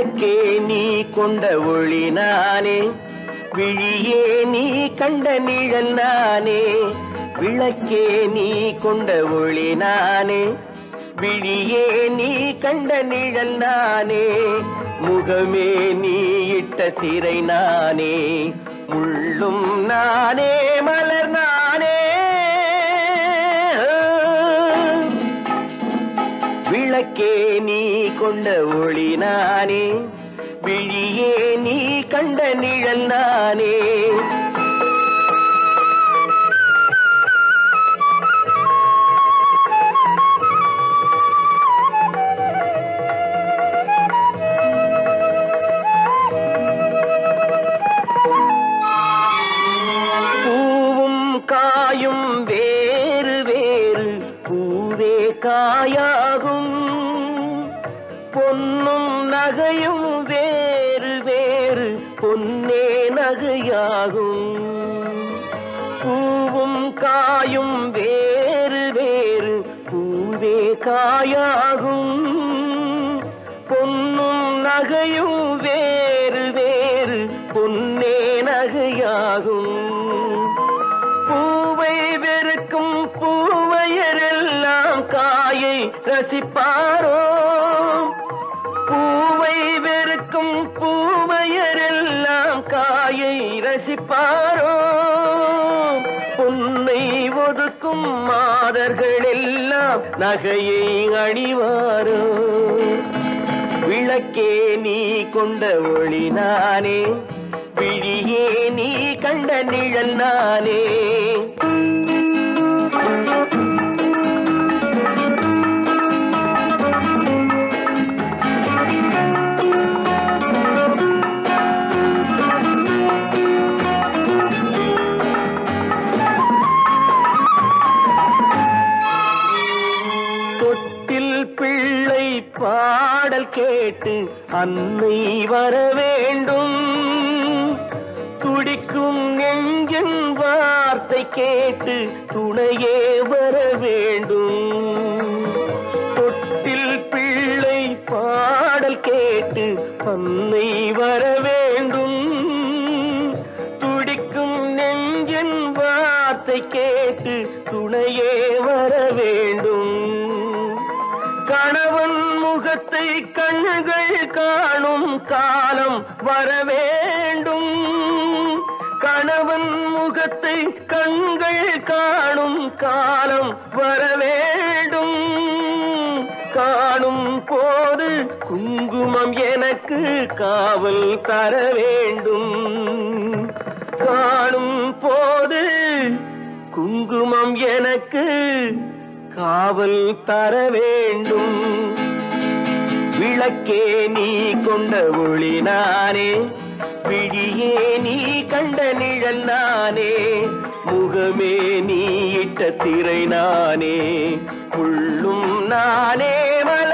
விளக்கே நீ கொண்ட ஒளி நானே. விழியே நீ கண்ட நிழல் நானே. விளக்கே நீ கொண்ட ஒளி நானே. விழியே நீ கண்ட நிழல் நானே. முகமே நீ இட்ட சிறை நானே. முள்ளும் நானே மலர் நான் விளக்கே நீ கொண்ட ஒளி நானே. விழியே நீ கண்ட நிழல் நானே. காயும் வேறு வேறு பூவே காயா பொன்னும் நகையும் வேறு வேறு பொன்னே நகையாகும். பூவும் காயும் வேறு வேறு பூவே காயாகும். பொன்னும் நகையும் வேறு வேறு பொன்னே நகையாகும். பூவை வெறுக்கும் பூவையரெல்லாம் காயை ரசிப்பாரோ? நேசிப்பாரோ உன்னை ஒதுக்கும் மாதர்கள் எல்லாம் நகையை அணிவாரோ. விளக்கே நீ கொண்ட ஒளி நானே. விழியே நீ கண்ட நிழல் நானே. பாடல் கேட்டு அன்னை வர வேண்டும். துடிக்கும் நெஞ்சின் வார்த்தை கேட்டு துணையே வர வேண்டும். தொட்டில் பிள்ளை பாடல் கேட்டு அன்னை வர வேண்டும். துடிக்கும் நெஞ்சின் வார்த்தை கேட்டு துணையே வர வேண்டும். கணவன் முகத்தை கண்கள் காணும் காலம் வர வேண்டும் கணவன் முகத்தை கண்கள் காணும் காலம் வர வேண்டும் காணும் போது குங்குமம் எனக்கு காவல் தர வேண்டும். காணும் போது குங்குமம் எனக்கு காவல் தர வேண்டும். விளக்கே நீ கொண்ட ஒளி நானே. விழியே நீ கண்ட நிழல் நானே. முகமே நீ இட்ட திரை நானே. உள்ளும் நானே மல